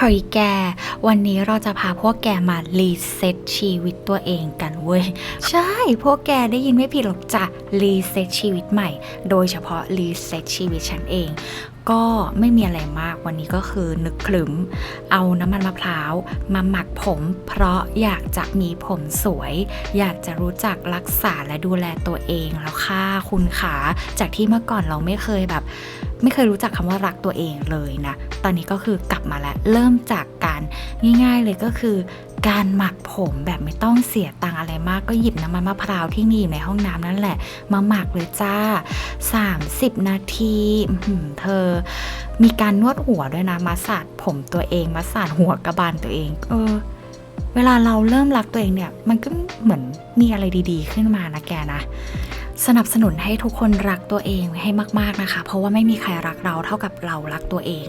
เฮ้ยแก วันนี้เราจะพาพวกแกมารีเซ็ตชีวิตตัวเองกันเว้ย ใช่ พวกแกได้ยินไม่ผิดหรอกจ้ะรีเซ็ตชีวิตใหม่ โดยเฉพาะรีเซ็ตชีวิตฉันเอง ก็ไม่มีอะไรมากวันนี้ก็คือนึกคลึม เอาน้ำมันมะพร้าว มาหมักผม เพราะอยากจะมีผมสวย อยากจะรู้จักรักษาและดูแลตัวเองแล้วค่ะคุณขาจากที่เมื่อก่อนเราไม่เคยแบบ ไม่เคยรู้จักคำว่ารักตัวเองเลยนะ ตอนนี้ก็คือกลับมาแล้ว เริ่มจากการง่าย ๆเลยก็คือ การหมักผมแบบไม่ต้องเสียตังอะไรมากก็หยิบน้ำมันมะพร้าวที่มีอยู่ในห้องน้ำนั่นแหละ มาหมักเลยจ้า 30 นาทีเธอ มีการนวดหัวด้วยนะมาสาดผมตัวเองมาสาดหัวกระบาลตัวเอง เออ เวลาเราเริ่มรักตัวเองเนี่ย มันก็เหมือนมีอะไรดีๆ ขึ้นมานะแกนะสนับสนุนให้ทุกคนรักตัวเองให้มาก ๆ นะคะ เพราะว่าไม่มีใครรักเราเท่ากับเรารักตัวเอง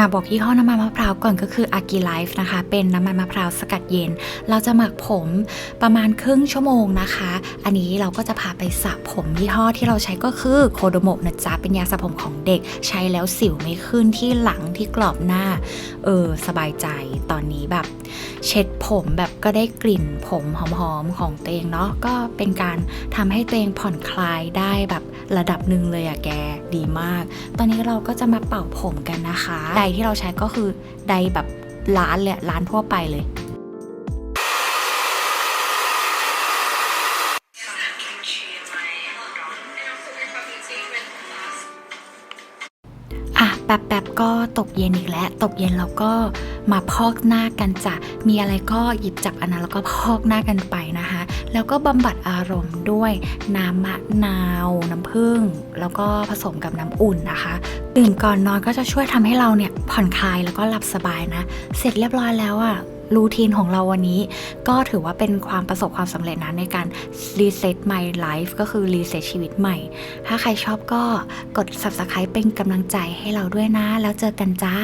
อะบอกยี่ห้อน้ำมันมะพร้าวก่อนก็คือ a g i Life นะคะ เป็นน้ำมันมะพร้าวสกัดเย็น เราจะหมักผมประมาณครึ่งชั่วโมงนะคะ อันนี้เราก็จะพาไปสระผมยี่ห้อที่เราใช้ก็คือโคโดโมนะจ๊ะเป็นยาสระผมของเด็ก ใช้แล้วสิวไม่ขึ้นที่หลังที่กรอบหน้า เออ สบายใจตอนนี้แบบ เช็ดผมแบบก็ได้กลิ่นผมหอมๆของตัวเองเนาะก็เป็นการทำให้ตัวเองผ่อนคลายได้แบบระดับหนึ่งเลยอะแกดีมาก ตอนนี้เราก็จะมาเป่าผมกันนะคะไดที่เราใช้ก็คือไดแบบร้านเลยร้านทั่วไปเลย แป๊บๆก็ตกเย็นอีกแล้ว ตกเย็นเราก็มาพอกหน้ากันจ้ะมีอะไรก็หยิบจับอันนั้นแล้วก็พอกหน้ากันไปนะคะ แล้วก็บำบัดอารมณ์ด้วยน้ำมะนาว น้ำผึ้งแล้วก็ผสมกับน้ำอุ่นนะคะตื่นก่อนนอนก็จะช่วยทำให้เราเนี่ยผ่อนคลายแล้วก็หลับสบายนะ เสร็จเรียบร้อยแล้วอะ รูทีนของเราวันนี้ ก็ถือว่าเป็นความประสบความสำเร็จนะในการ reset my life ก็คือรีเซ็ตชีวิตใหม่ ถ้าใครชอบก็กด subscribe เป็นกำลังใจให้เราด้วยนะ แล้วเจอกันจ้า